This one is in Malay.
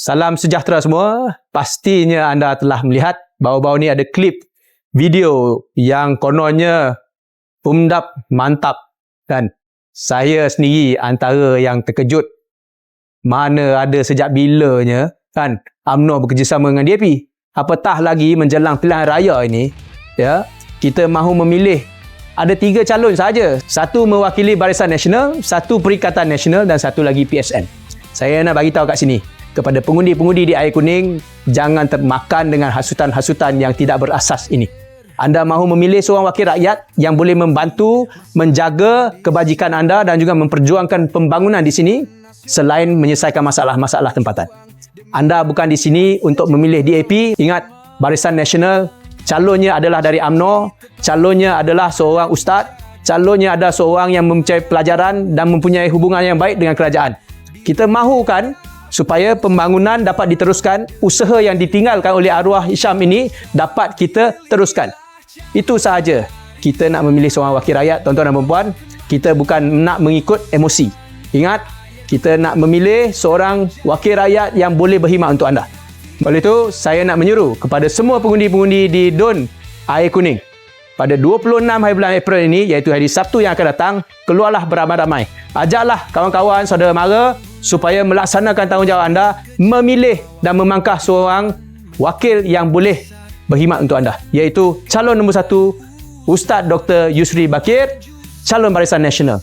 Salam sejahtera semua. Pastinya anda telah melihat bahawa-bahawa ni ada klip video yang kononnya umdap mantap kan. Saya sendiri antara yang terkejut mana ada sejak bilanya kan UMNO bekerjasama dengan DAP. Apatah lagi menjelang pilihan raya ini ya kita mahu memilih ada tiga calon saja. Satu mewakili Barisan Nasional, satu Perikatan Nasional dan satu lagi PSN. Saya nak bagi tahu kat sini kepada pengundi-pengundi di air kuning jangan termakan dengan hasutan-hasutan yang tidak berasas ini. Anda mahu memilih seorang wakil rakyat yang boleh membantu menjaga kebajikan anda dan juga memperjuangkan pembangunan di sini selain menyelesaikan masalah-masalah tempatan. Anda bukan di sini untuk memilih DAP. Ingat, Barisan Nasional calonnya adalah dari AMNO, calonnya adalah seorang ustaz, calonnya adalah seorang yang mempunyai pelajaran dan mempunyai hubungan yang baik dengan kerajaan. Kita mahukan supaya pembangunan dapat diteruskan, usaha yang ditinggalkan oleh arwah Hisham ini dapat kita teruskan. Itu sahaja. Kita nak memilih seorang wakil rakyat, tuan-tuan dan puan kita bukan nak mengikut emosi. Ingat, kita nak memilih seorang wakil rakyat yang boleh berkhidmat untuk anda. Oleh itu, saya nak menyuruh kepada semua pengundi-pengundi di DUN Air Kuning pada 26 hari bulan April ini iaitu hari Sabtu yang akan datang keluarlah beramai-ramai ajaklah kawan-kawan saudara mara supaya melaksanakan tanggungjawab anda memilih dan memangkah seorang wakil yang boleh berkhidmat untuk anda iaitu calon nombor satu Ustaz Dr. Yusri Bakir calon Barisan Nasional